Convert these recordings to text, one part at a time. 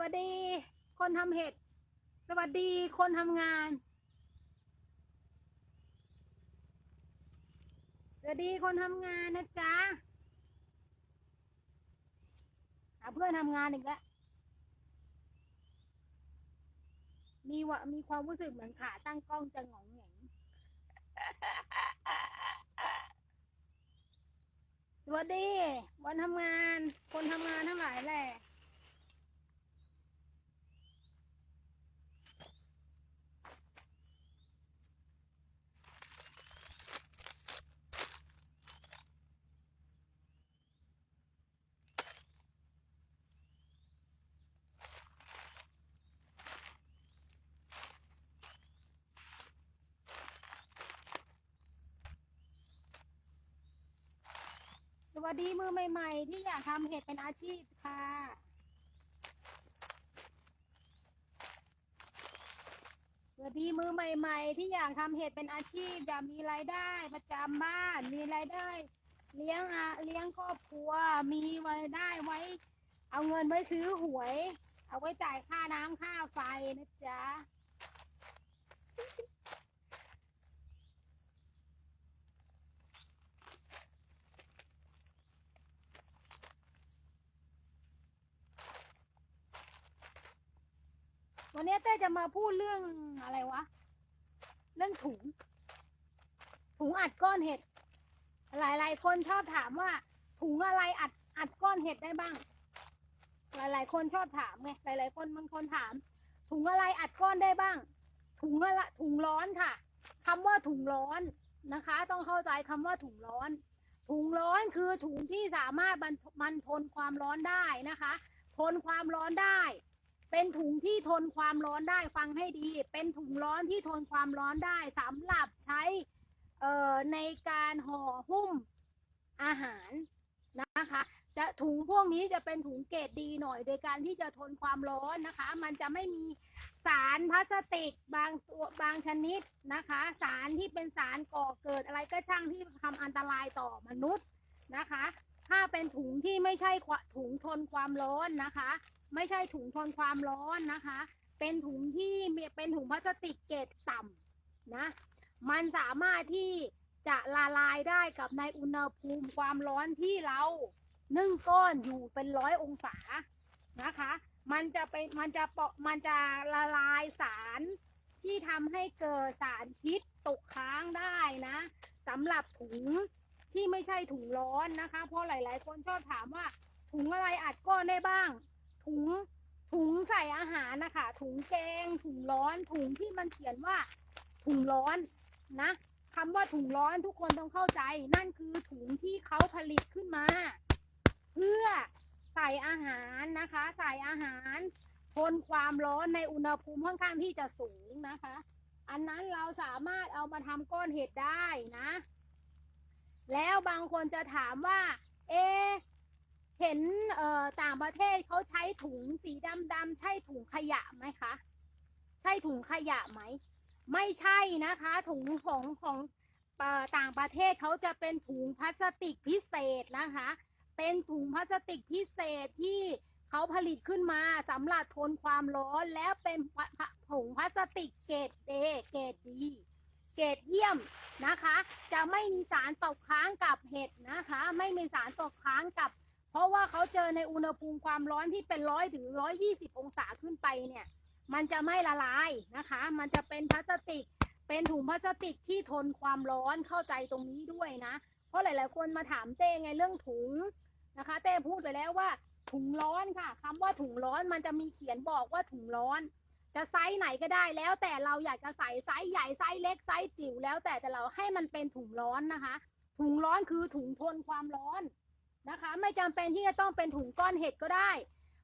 วัสดี คนทำเห็ด สวัสดีคนทำงาน สวัสดีคนทำงานนะจ๊ะหาเพื่อนทำงานอีกแล้วมีวะมีความรู้สึกเหมือนขาตั้งกล้องจะงองแงงสวัสดี วันทำงาน คนทำงานทั้งหลายแหละ วัสดีมือใหม่ ๆ ที่อยากทำเห็ดเป็นอาชีพค่ะ สวัสดีมือใหม่ ๆ ที่อยากทำเห็ดเป็นอาชีพอยากมีรายได้ประจำบ้าน มีรายได้ เลี้ยงอะเลี้ยงครอบครัว มีรายได้ไว้ เอาเงินไว้ซื้อหวย เอาไว้จ่ายค่าน้ำค่าไฟนะจ๊ะ วันนี้เต้จะมาพูดเรื่องอะไรวะ เรื่องถุง ถุงอัดก้อนเห็ด หลายๆ คนชอบถามว่า ถุงอะไรอัดอัดก้อนเห็ดได้บ้าง หลายๆ คนชอบถามไง หลายๆ คนบางคนถาม ถุงอะไรอัดก้อนได้บ้าง ถุงอะไรถุงร้อนค่ะคำว่าถุงร้อนนะคะ ต้องเข้าใจคำว่าถุงร้อน ถุงร้อนคือถุงที่สามารถมันทนความร้อนได้นะคะ ทนความร้อนได้ เป็นถุงที่ทนความร้อนได้ฟังให้ดี เป็นถุงร้อนที่ทนความร้อนได้สำหรับใช้เอ่อในการห่อหุ้มอาหารนะคะจะถุงพวกนี้จะเป็นถุงเกรดดีหน่อย โดยการที่จะทนความร้อนนะคะ มันจะไม่มีสารพลาสติกบางตัวบางชนิดนะคะ สารที่เป็นสารก่อเกิดอะไรก็ช่างที่ทำอันตรายต่อมนุษย์นะคะ ถ้าเป็นถุงที่ไม่ใช่ถุงทนความร้อนนะคะ ไม่ใช่ถุงทนความร้อนนะคะ เป็นถุงที่เป็นถุงพลาสติกเกรดต่ำนะ มันสามารถที่จะละลายได้กับในอุณหภูมิความร้อนที่เรานึ่งก้อนอยู่เป็นร้อยองศานะคะ มันจะเป็นมันจะเปาะมันจะละลายสารที่ทำให้เกิดสารพิษตกค้างได้นะสำหรับถุง ที่ไม่ใช่ถุงร้อนนะคะ เพราะหลาย ๆ คนชอบถามว่า ถุงอะไรอัดก้อนได้บ้าง ถุงถุงใส่อาหารนะคะ ถุงแกง ถุงร้อน ถุงที่มันเขียนว่า ถุงร้อนนะคำว่าถุงร้อนทุกคนต้องเข้าใจ นั่นคือถุงที่เขาผลิตขึ้นมา เพื่อใส่อาหารนะคะ ใส่อาหารทนความร้อนในอุณหภูมิค่อนข้างที่จะสูงนะคะ อันนั้นเราสามารถเอามาทำก้อนเห็ดได้นะ แล้วบางคนจะถามว่า เอเห็นเอ่อต่างประเทศเขาใช้ถุงสีดำๆใช่ถุงขยะไหมคะ ใช่ถุงขยะไหม ไม่ใช่นะคะ ถุงของของเอ่อต่างประเทศเขาจะเป็นถุงพลาสติกพิเศษนะคะ เป็นถุงพลาสติกพิเศษที่เขาผลิตขึ้นมาสำหรับทนความร้อนแล้วเป็นถุงพลาสติกเกรดเอเกรดดี เกรดเยี่ยมนะคะ จะไม่มีสารตกค้างกับเห็ดนะคะ ไม่มีสารตกค้างกับ เพราะว่าเขาเจอในอุณหภูมิความร้อนที่เป็นร้อยถึงร้อยยี่สิบองศาขึ้นไปเนี่ย มันจะไม่ละลายนะคะ มันจะเป็นพลาสติก เป็นถุงพลาสติกที่ทนความร้อนเข้าใจตรงนี้ด้วยนะ เพราะหลาย ๆ คนมาถามเต้ไงเรื่องถุงนะคะ เต้พูดไปแล้วว่าถุงร้อนค่ะคำว่าถุงร้อนมันจะมีเขียนบอกว่าถุงร้อน จะไซส์ไหนก็ได้แล้วแต่เราอยากจะใส่ไซส์ใหญ่ไซส์เล็กไซส์จิ๋วแล้วแต่แต่เราให้มันเป็นถุงร้อนนะคะ ถุงร้อนคือถุงทนความร้อนนะคะ ไม่จำเป็นที่จะต้องเป็นถุงก้อนเห็ดก็ได้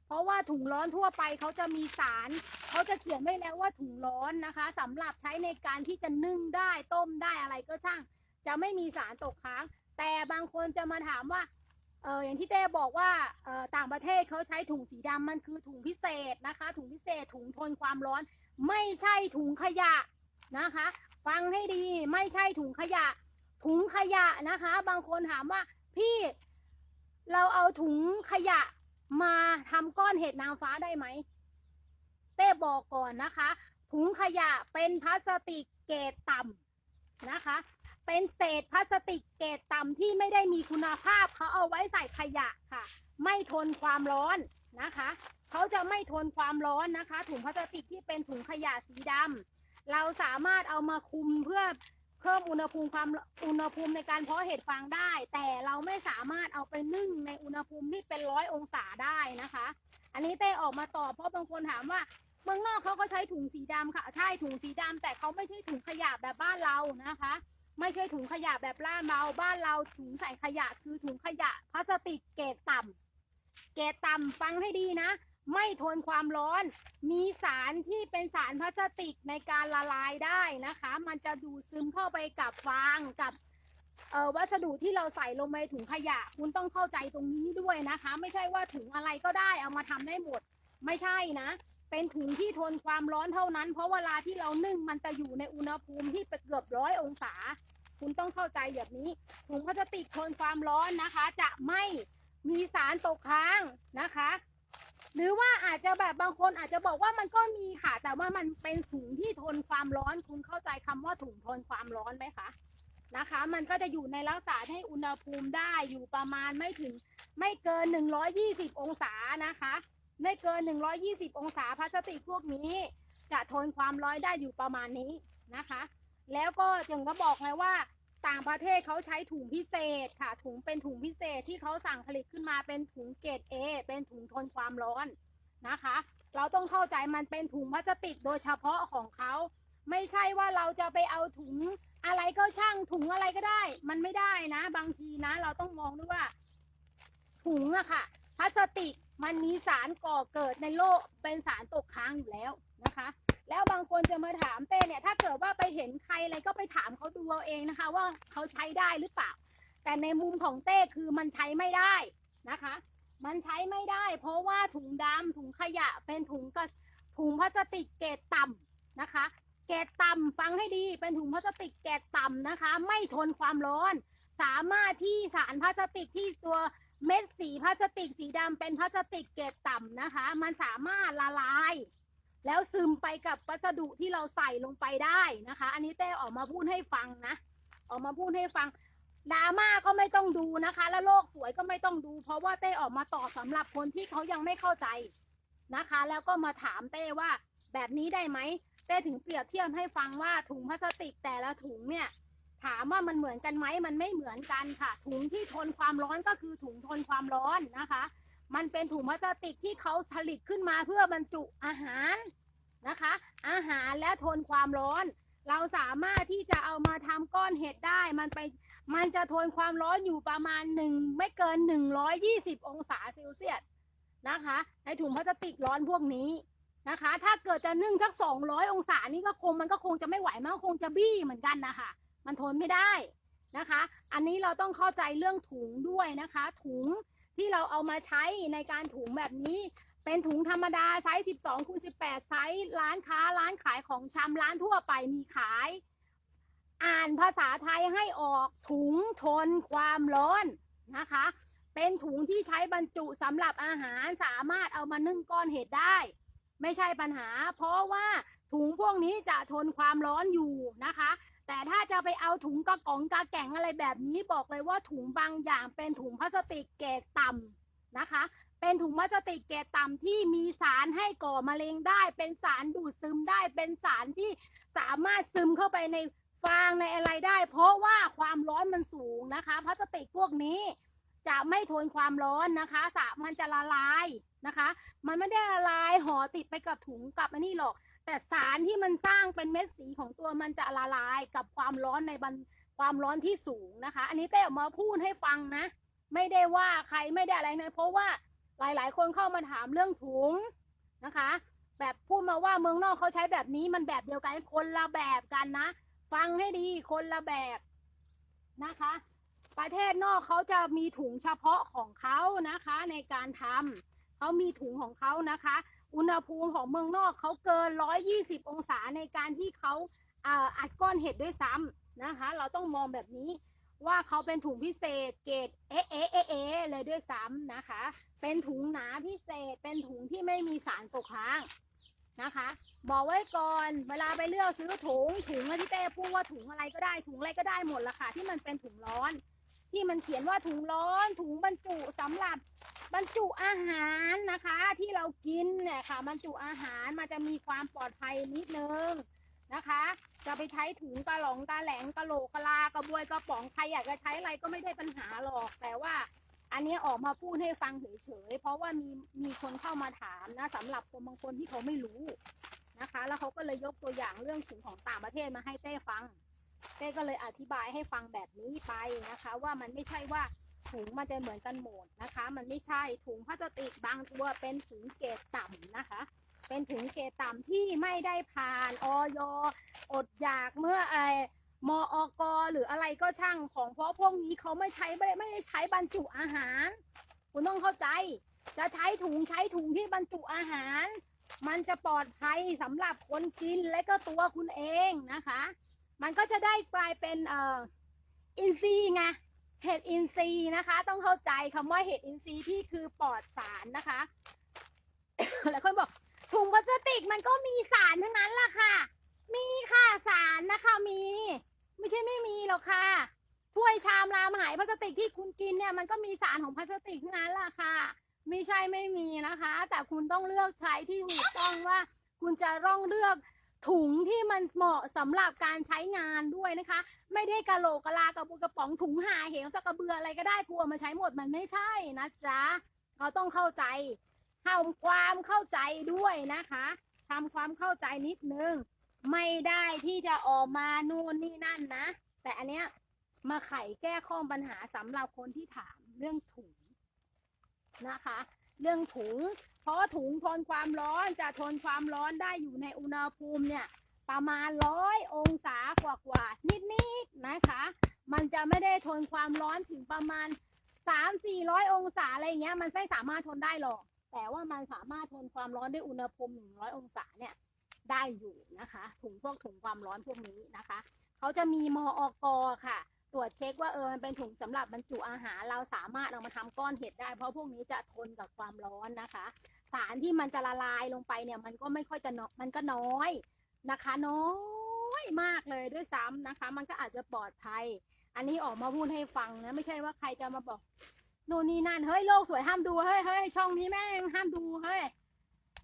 เพราะว่าถุงร้อนทั่วไปเขาจะมีสารเขาจะเขียนไว้แล้วว่าถุงร้อนนะคะสำหรับใช้ในการที่จะนึ่งได้ต้มได้อะไรก็ช่าง จะไม่มีสารตกค้าง แต่บางคนจะมาถามว่า เอออย่างที่เต้บอกว่าเออต่างประเทศเขาใช้ถุงสีดำมันคือถุงพิเศษนะคะ ถุงพิเศษถุงทนความร้อน ไม่ใช่ถุงขยะนะคะ ฟังให้ดีไม่ใช่ถุงขยะ ถุงขยะนะคะ บางคนถามว่าพี่เราเอาถุงขยะมาทำก้อนเห็ดนางฟ้าได้ไหม เต้บอกก่อนนะคะ ถุงขยะเป็นพลาสติกเกรดต่ำนะคะ เป็นเศษพลาสติกเกรดต่ำที่ไม่ได้มีคุณภาพเขาเอาไว้ใส่ขยะค่ะ ไม่ทนความร้อนนะคะ เขาจะไม่ทนความร้อนนะคะ ถุงพลาสติกที่เป็นถุงขยะสีดำเราสามารถเอามาคุมเพื่อเพิ่มอุณหภูมิความอุณหภูมิในการเพาะเห็ดฟางได้ แต่เราไม่สามารถเอาไปนึ่งในอุณหภูมิที่เป็นร้อยองศาได้นะคะ อันนี้เต้ออกมาตอบเพราะบางคนถามว่าเมืองนอกเขาก็ใช้ถุงสีดำค่ะ ใช่ถุงสีดำแต่เขาไม่ใช่ถุงขยะแบบบ้านเรานะคะ ไม่ใช่ถุงขยะแบบบ้านเราบ้านเราถุงใส่ขยะคือถุงขยะพลาสติกเกรดต่ำเกรดต่ำฟังให้ดีนะ ไม่ทนความร้อน มีสารที่เป็นสารพลาสติกในการละลายได้นะคะ มันจะดูดซึมเข้าไปกับฟางกับวัสดุที่เราใส่ลงในถุงขยะ คุณต้องเข้าใจตรงนี้ด้วยนะคะ ไม่ใช่ว่าถุงอะไรก็ได้เอามาทำได้หมด ไม่ใช่นะ เป็นถุงที่ทนความร้อนเท่านั้น เพราะเวลาที่เรานึ่งมันจะอยู่ในอุณหภูมิที่เกือบร้อยองศา คุณต้องเข้าใจแบบนี้ ถุงพลาสติกทนความร้อนนะคะ จะไม่มีสารตกค้างนะคะ หรือว่าอาจจะแบบบางคนอาจจะบอกว่ามันก็มีค่ะ แต่ว่ามันเป็นถุงที่ทนความร้อน คุณเข้าใจคำว่าถุงทนความร้อนไหมคะนะคะ มันก็จะอยู่ในลักษณะให้อุณหภูมิได้อยู่ประมาณไม่ถึงไม่เกิน 120 องศานะคะ ไม่เกิน 120 องศาพลาสติกพวกนี้จะทนความร้อนได้อยู่ประมาณนี้นะคะ แล้วก็จึงก็บอกไงว่าต่างประเทศเขาใช้ถุงพิเศษค่ะ ถุงเป็นถุงพิเศษที่เขาสั่งผลิตขึ้นมาเป็นถุงเกรด A เป็นถุงทนความร้อนนะคะ เราต้องเข้าใจมันเป็นถุงพลาสติกโดยเฉพาะของเขา ไม่ใช่ว่าเราจะไปเอาถุงอะไรก็ช่างถุงอะไรก็ได้ มันไม่ได้นะ บางทีนะ เราต้องมองด้วยว่า ถุงอะค่ะ พลาสติกมันมีสารก่อเกิดในโลกเป็นสารตกค้างอยู่แล้วนะคะ แล้วบางคนจะมาถามเต้เนี่ยถ้าเกิดว่าไปเห็นใครอะไรก็ไปถามเขาดูเอาเองนะคะ ว่าเขาใช้ได้หรือเปล่า แต่ในมุมของเต้คือมันใช้ไม่ได้นะคะ มันใช้ไม่ได้ เพราะว่าถุงดำถุงขยะเป็นถุงกระถุงพลาสติกเกรดต่ำนะคะเกรดต่ำฟังให้ดีเป็นถุงพลาสติกเกรดต่ำนะคะ ไม่ทนความร้อน สามารถที่สารพลาสติกที่ตัว เม็ดสีพลาสติกสีดำเป็นพลาสติกเกรดต่ำนะคะ มันสามารถละลาย แล้วซึมไปกับวัสดุที่เราใส่ลงไปได้นะคะ อันนี้เต้ออกมาพูดให้ฟังนะ ออกมาพูดให้ฟังดราม่าก็ไม่ต้องดูนะคะ แล้วโลกสวยก็ไม่ต้องดู เพราะว่าเต้ออกมาตอบสำหรับคนที่เขายังไม่เข้าใจนะคะ แล้วก็มาถามเต้ว่าแบบนี้ได้ไหมเต้ถึงเปรียบเทียบให้ฟังว่าถุงพลาสติกแต่ละถุงเนี่ย ถามว่ามันเหมือนกันไหมมันไม่เหมือนกันค่ะ ถุงที่ทนความร้อนก็คือถุงทนความร้อนนะคะ มันเป็นถุงพลาสติกที่เขาผลิตขึ้นมาเพื่อบรรจุอาหารนะคะ อาหารและทนความร้อน เราสามารถที่จะเอามาทำก้อนเห็ดได้ มันไปมันจะทนความร้อนอยู่ประมาณหนึ่งไม่เกิน 120 องศาเซลเซียสนะคะ ในถุงพลาสติกร้อนพวกนี้นะคะ ถ้าเกิดจะนึ่งสัก200 องศานี่ก็คงมันก็คงจะไม่ไหวมันก็คงจะบี้เหมือนกันนะคะ มันทนไม่ได้นะคะ อันนี้เราต้องเข้าใจเรื่องถุงด้วยนะคะ ถุงที่เราเอามาใช้ในการถุงแบบนี้ เป็นถุงธรรมดาไซส์ 12คูณ18 ไซส์ร้านค้าร้านขายของชำร้านทั่วไปมีขาย อ่านภาษาไทยให้ออกถุงทนความร้อนนะคะ เป็นถุงที่ใช้บรรจุสำหรับอาหารสามารถเอามานึ่งก้อนเห็ดได้ ไม่ใช่ปัญหา เพราะว่าถุงพวกนี้จะทนความร้อนอยู่นะคะ แต่ถ้าจะไปเอาถุงกระกองกระแก่งอะไรแบบนี้บอกเลยว่าถุงบางอย่างเป็นถุงพลาสติกเกรดต่ำนะคะ เป็นถุงพลาสติกเกรดต่ำที่มีสารให้ก่อมะเร็งได้ เป็นสารดูดซึมได้ เป็นสารที่สามารถซึมเข้าไปในฟางในอะไรได้ เพราะว่าความร้อนมันสูงนะคะ พลาสติกพวกนี้จะไม่ทนความร้อนนะคะสะมันจะละลายนะคะ มันไม่ได้ละลายห่อติดไปกับถุงกับอันนี้หรอก แต่สารที่มันสร้างเป็นเม็ดสีของตัวมันจะละลายกับความร้อนในบันความร้อนที่สูงนะคะ อันนี้เต้ออกมาพูดให้ฟังนะ ไม่ได้ว่าใครไม่ได้อะไรนะ เพราะว่าหลาย ๆ คนเข้ามาถามเรื่องถุงนะคะ แบบพูดมาว่าเมืองนอกเขาใช้แบบนี้มันแบบเดียวกันคนละแบบกันนะ ฟังให้ดีคนละแบบนะคะ ประเทศนอกเขาจะมีถุงเฉพาะของเขานะคะ ในการทำเขามีถุงของเขานะคะ อุณหภูมิของเมืองนอกเขาเกิน 120 องศาในการที่เขาอัดก้อนเห็ดด้วยซ้ำนะคะ เราต้องมองแบบนี้ว่าเขาเป็นถุงพิเศษเกรดเอเอเอเอเลยด้วยซ้ำนะคะ เป็นถุงหนาพิเศษเป็นถุงที่ไม่มีสารตกค้างนะคะ บอกไว้ก่อนเวลาไปเลือกซื้อถุงถุงที่เต้พูดว่าถุงอะไรก็ได้ถุงอะไรก็ได้หมดละค่ะที่มันเป็นถุงร้อน ที่มันเขียนว่าถุงร้อน ถุงบรรจุสำหรับ บรรจุอาหารนะคะที่เรากินเนี่ยค่ะบรรจุอาหารมันจะมีความปลอดภัยนิดนึงนะคะ จะไปใช้ถุงกระหลงกระแหลงกระโหลกกระลากระบวยกระป๋องใครอยากจะใช้อะไรก็ไม่ได้ปัญหาหรอก แต่ว่าอันนี้ออกมาพูดให้ฟังเฉยๆเพราะว่ามีมีคนเข้ามาถามนะสำหรับคนบางคนที่เขาไม่รู้นะคะ แล้วเขาก็เลยยกตัวอย่างเรื่องถุงของต่างประเทศมาให้เต้ฟังเต้ก็เลยอธิบายให้ฟังแบบนี้ไปนะคะ ว่ามันไม่ใช่ว่า ถุงมันจะเหมือนกันหมดนะคะ มันไม่ใช่ถุงพลาสติกบางตัวเป็นถุงเกรดต่ำนะคะ เป็นถุงเกรดต่ำที่ไม่ได้ผ่านออยอดอยากเมื่อไอมอกหรืออะไรก็ช่างของเพราะพวกนี้เขาไม่ใช้ไม่ได้ไม่ได้ใช้บรรจุอาหาร คุณต้องเข้าใจ จะใช้ถุงใช้ถุงที่บรรจุอาหาร มันจะปลอดภัยสำหรับคนกินและก็ตัวคุณเองนะคะ มันก็จะได้กลายเป็นเอ่ออินทรีไง เห็ดอินทรีย์นะคะ ต้องเข้าใจคำว่าเห็ดอินทรีย์ที่คือปลอดสารนะคะหลายคนบอกถุงพลาสติกมันก็มีสารทั้งนั้นแหละค่ะ มีค่ะสารนะคะมี ไม่ใช่ไม่มีหรอกค่ะถ้วยชามรามหายพลาสติกที่คุณกินเนี่ยมันก็มีสารของพลาสติกทั้งนั้นแหละค่ะ ไม่ใช่ไม่มีนะคะ แต่คุณต้องเลือกใช้ที่ถูกต้องว่า คุณจะต้องเลือก ถุงที่มันเหมาะสำหรับการใช้งานด้วยนะคะ ไม่ได้กะโหลกกะลากระปุกกระป๋องถุงหาเหวสักกระเบืออะไรก็ได้กลัวมาใช้หมดมันไม่ใช่นะจ๊ะเราต้องเข้าใจทำความเข้าใจด้วยนะคะทำความเข้าใจนิดนึงไม่ได้ที่จะออกมานู่นนี่นั่นนะ แต่อันเนี้ยมาไขแก้ข้อปัญหาสำหรับคนที่ถามเรื่องถุงนะคะ เรื่องถุง เพราะถุงทนความร้อนจะทนความร้อนได้อยู่ในอุณหภูมิเนี่ยประมาณร้อยองศากว่ากว่านิดๆนะคะ มันจะไม่ได้ทนความร้อนถึงประมาณสามสี่ร้อยองศาอะไรเงี้ย มันไม่สามารถทนได้หรอก แต่ว่ามันสามารถทนความร้อนด้วยอุณหภูมิหนึ่งร้อยองศาเนี่ยได้อยู่นะคะ ถุงพวกถุงความร้อนพวกนี้นะคะ เขาจะมีมออกค่ะ ตรวจเช็คว่าเออมันเป็นถุงสำหรับบรรจุอาหารเราสามารถเอามาทำก้อนเห็ดได้ เพราะพวกนี้จะทนกับความร้อนนะคะ สารที่มันจะละลายลงไปเนี่ยมันก็ไม่ค่อยจะนมันก็น้อยนะคะน้อยมากเลยด้วยซ้ำนะคะ มันก็อาจจะปลอดภัย อันนี้ออกมาพูดให้ฟังนะไม่ใช่ว่าใครจะมาบอกนู่นนี่นั่นเฮ้ยโลกสวยห้ามดูเฮ้ยเฮ้ยช่องนี้แม่งห้ามดูเฮ้ย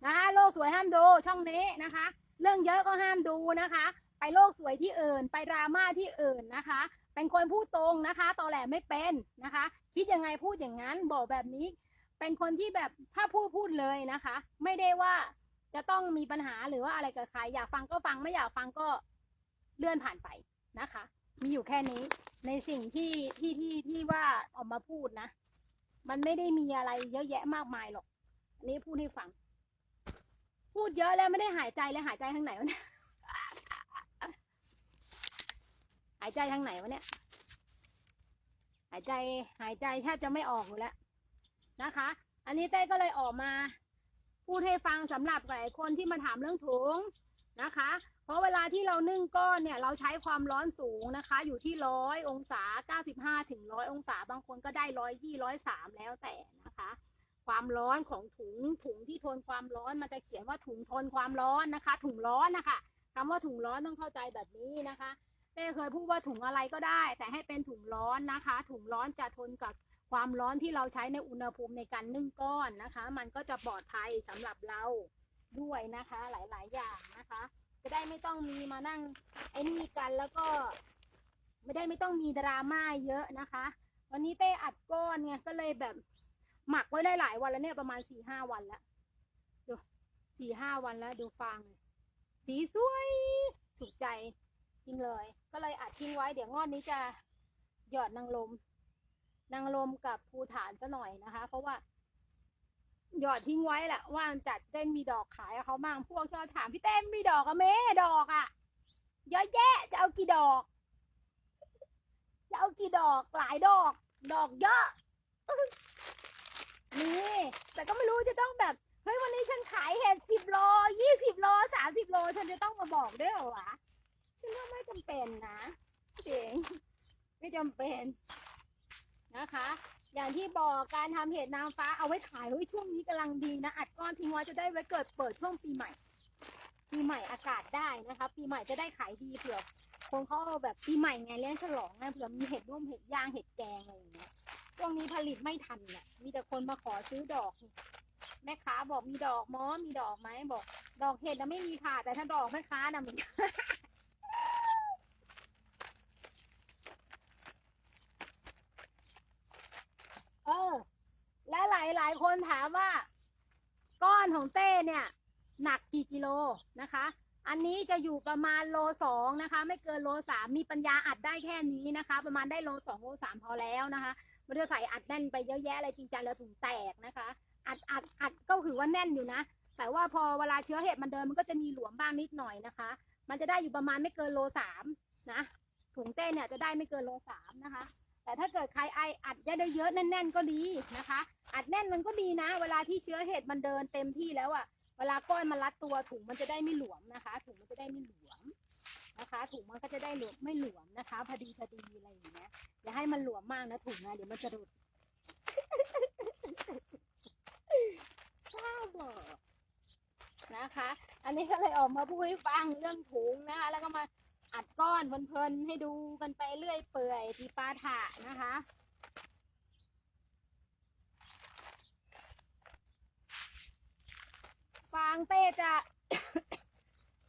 นะโลกสวยห้ามดูช่องนี้นะคะ เรื่องเยอะก็ห้ามดูนะคะ ไปโลกสวยที่อื่น ไปดราม่าที่อื่นนะคะ เป็นคนพูดตรงนะคะ ตอแหลไม่เป็นนะคะ คิดยังไงพูดอย่างนั้น บอกแบบนี้ เป็นคนที่แบบถ้าพูดพูดเลยนะคะ ไม่ได้ว่าจะต้องมีปัญหาหรือว่าอะไรกับใคร อยากฟังก็ฟังไม่อยากฟังก็เลื่อนผ่านไปนะคะ มีอยู่แค่นี้ในสิ่งที่ที่ที่ที่ว่าออกมาพูดนะ มันไม่ได้มีอะไรเยอะแยะมากมายหรอก อันนี้พูดให้ฟัง พูดเยอะแล้วไม่ได้หายใจเลยหายใจทางไหนวะเนี่ย หายใจทางไหนวะเนี่ย หายใจหายใจแทบจะไม่ออกอยู่แล้วนะคะ อันนี้เต้ก็เลยออกมา พูดให้ฟังสำหรับหลายคนที่มาถามเรื่องถุงนะคะ เพราะเวลาที่เรานึ่งก้อนเนี่ย เราใช้ความร้อนสูงนะคะ อยู่ที่ร้อยองศาเก้าสิบห้าถึงร้อยองศาบางคนก็ได้ร้อยยี่ร้อยสามแล้วแต่นะคะ ความร้อนของถุงถุงที่ทนความร้อนมันจะเขียนว่าถุงทนความร้อนนะคะ ถุงร้อนนะคะคำว่าถุงร้อนต้องเข้าใจแบบนี้นะคะ เต้เคยพูดว่าถุงอะไรก็ได้ แต่ให้เป็นถุงร้อนนะคะ ถุงร้อนจะทนกับความร้อนที่เราใช้ในอุณหภูมิในการนึ่งก้อนนะคะ มันก็จะปลอดภัยสำหรับเราด้วยนะคะหลาย ๆ อย่างนะคะ จะได้ไม่ต้องมีมานั่งไอ้นี่กันแล้วก็ ไม่ได้ไม่ต้องมีดราม่าเยอะนะคะ วันนี้เต้อัดก้อนไงก็เลยแบบหมักไว้ได้หลายวันแล้วเนี่ยประมาณสี่ห้าวันแล้วดูสี่ห้าวันแล้วดูฟางเลยสีสวยถูกใจ จริงเลย ก็เลยอัดทิ้งไว้เดี๋ยวงอนนี้จะหยอดนางลม นางลมกับภูฐานซะหน่อยนะคะ เพราะว่า หยอดทิ้งไว้แหละว่างจัดได้มีดอกขายเขาบ้างพวกชอบถามพี่เต้มมีดอกอะเมดอกอะเยอะแยะจะเอากี่ดอก จะเอากี่ดอกหลายดอก ดอกเยอะนี่แต่ก็ไม่รู้จะต้องแบบเฮ้ยวันนี้ฉันขายเห็ดสิบโลยี่สิบโลสามสิบโล ฉันจะต้องมาบอกด้วยเหรอวะ ฉันว่าไม่จำเป็นนะจริงไม่จำเป็นนะคะ อย่างที่บอกการทำเห็ดนางฟ้าเอาไว้ขายเฮ้ยช่วงนี้กำลังดีนะ อัดก้อนทิ้งไว้จะได้ไว้เกิดเปิดช่วงปีใหม่ ปีใหม่อากาศได้นะคะ ปีใหม่จะได้ขายดีเผื่อคนเขาเอาแบบปีใหม่ไงเลี้ยงฉลองไงเผื่อมีเห็ดร่วมเห็ดย่างเห็ดแกงอะไรอย่างเงี้ยช่วงนี้ผลิตไม่ทันเนี่ยมีแต่คนมาขอซื้อดอกนี่แม่ค้าบอกมีดอกมอมีดอกไหมบอก ดอกเห็ดนะไม่มีค่ะแต่ถ้าดอกแม่ค้านะมี เออ และ หลายคนถามว่า ก้อนของเต้เนี่ย หนักกี่กิโลนะคะ อันนี้จะอยู่ประมาณโลสองนะคะ ไม่เกินโลสามมีปัญญาอัดได้แค่นี้นะคะ ประมาณได้โลสองโลสามพอแล้วนะคะไม่ได้ใส่อัดแน่นไปเยอะแยะอะไรจริงจังแล้วถุงแตกนะคะ อัดอัดอัดก็ถือว่าแน่นอยู่นะ แต่ว่าพอเวลาเชื้อเห็ดมันเดินมันก็จะมีหลวมบ้างนิดหน่อยนะคะ มันจะได้อยู่ประมาณไม่เกินโลสามนะถุงเต้เนี่ยจะได้ไม่เกินโลสามนะคะ แต่ถ้าเกิดใครไออัดได้เยอะๆแน่น ๆ ก็ดีนะคะ อัดแน่นมันก็ดีนะ เวลาที่เชื้อเห็ดมันเดินเต็มที่แล้วอะเวลาก้อยมันรัดตัวถุงมันจะได้ไม่หลวมนะคะ ถุงมันจะได้ไม่หลวมนะคะ ถุงมันก็จะได้หลวมไม่หลวมนะคะ พอดีพอดีอะไรอย่างเงี้ยอย่าให้มันหลวมมากนะถุงนะเดี๋ยวมันจะหลุดบ้าบอนะคะ อันนี้ก็เลยออกมาพูดให้ฟังเรื่องถุงนะคะ แล้วก็มา อัดก้อนเพลินๆให้ดูกันไปเรื่อยเปื่อยตีปาถะนะคะ ฟางเต้จะ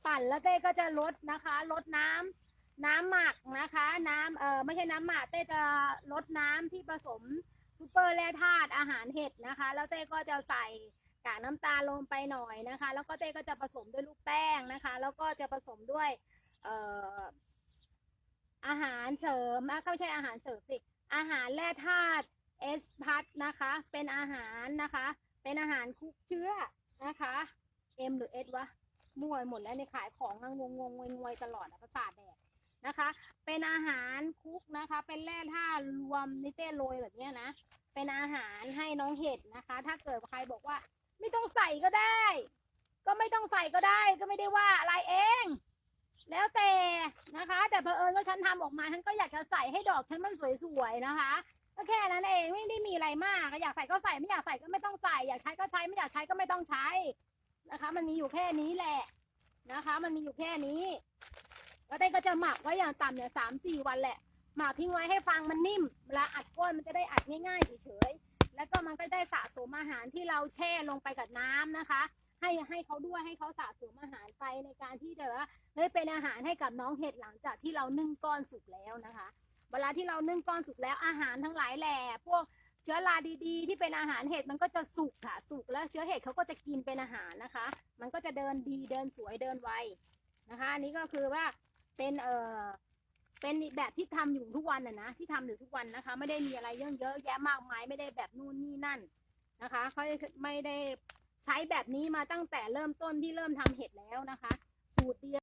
ปั่นแล้วเต้ก็จะลดนะคะลดน้ำน้ำหมักนะคะ น้ำเออไม่ใช่น้ำหมักเต้จะลดน้ำที่ผสมซูเปอร์แร่ธาตุอาหารเห็ดนะคะ แล้วเต้ก็จะใส่กากน้ำตาลลงไปหน่อยนะคะ แล้วก็เต้ก็จะผสมด้วยลูกแป้งนะคะ แล้วก็จะผสมด้วย เอ่ออาหารเสริมอะไม่ใช่อาหารเสริมสิอาหารแร่ธาตุเอสพัทนะคะ เป็นอาหารนะคะ เป็นอาหารคุกเชื้อนะคะ M หรือ S วะมั่วหมดแล้วในขายของงงงงงวยตลอดอะประสาทแดกนะคะ เป็นอาหารคุกนะคะ เป็นแร่ธาตุรวมนิเต้โรยแบบนี้นะ เป็นอาหารให้น้องเห็ดนะคะ ถ้าเกิดใครบอกว่า ไม่ต้องใส่ก็ได้ ก็ไม่ต้องใส่ก็ได้ ก็ไม่ได้ว่าอะไรเอง แล้วแต่นะคะ แต่เพอเอิญว่าฉันทำออกมาฉันก็อยากจะใส่ให้ดอกฉันมันสวยๆนะคะก็แค่นั้นเองไม่ได้มีอะไรมากอยากใส่ก็ใส่ไม่อยากใส่ก็ไม่ต้องใส่อยากใช้ก็ใช้ไม่อยากใช้ก็ไม่ต้องใช้นะคะ มันมีอยู่แค่นี้แหละนะคะ มันมีอยู่แค่นี้แล้วเต้ก็จะหมักไว้อย่างต่ำเนี่ยสามสี่วันแหละหมักทิ้งไว้ให้ฟางมันนิ่มเวลาอัดก้นมันจะได้อัดง่ายๆเฉยๆแล้วก็มันก็ได้สะสมอาหารที่เราแช่ลงไปกับน้ำนะคะ ให้ให้เขาด้วยให้เขาสะสมอาหารไปในการที่จะว่าได้เป็นอาหารให้กับน้องเห็ดหลังจากที่เรานึ่งก้อนสุกแล้วนะคะ เวลาที่เรานึ่งก้อนสุกแล้วอาหารทั้งหลายแหล่พวกเชื้อราดีๆ ที่เป็นอาหารเห็ดมันก็จะสุกค่ะสุกแล้วเชื้อเห็ดเขาก็จะกินเป็นอาหารนะคะ มันก็จะเดินดีเดินสวยเดินไวนะคะอันนี้ก็คือว่าเป็นเอ่อเป็นแบบที่ทำอยู่ทุกวันนะนะที่ทำอยู่ทุกวันนะคะ ไม่ได้มีอะไรเยอะเยอะแยะมากมายไม่ได้แบบนู่นนี่นั่นนะคะเขาไม่ได้ ใช้แบบนี้มาตั้งแต่เริ่มต้นที่เริ่มทำเห็ดแล้วนะคะ สูตรเดียว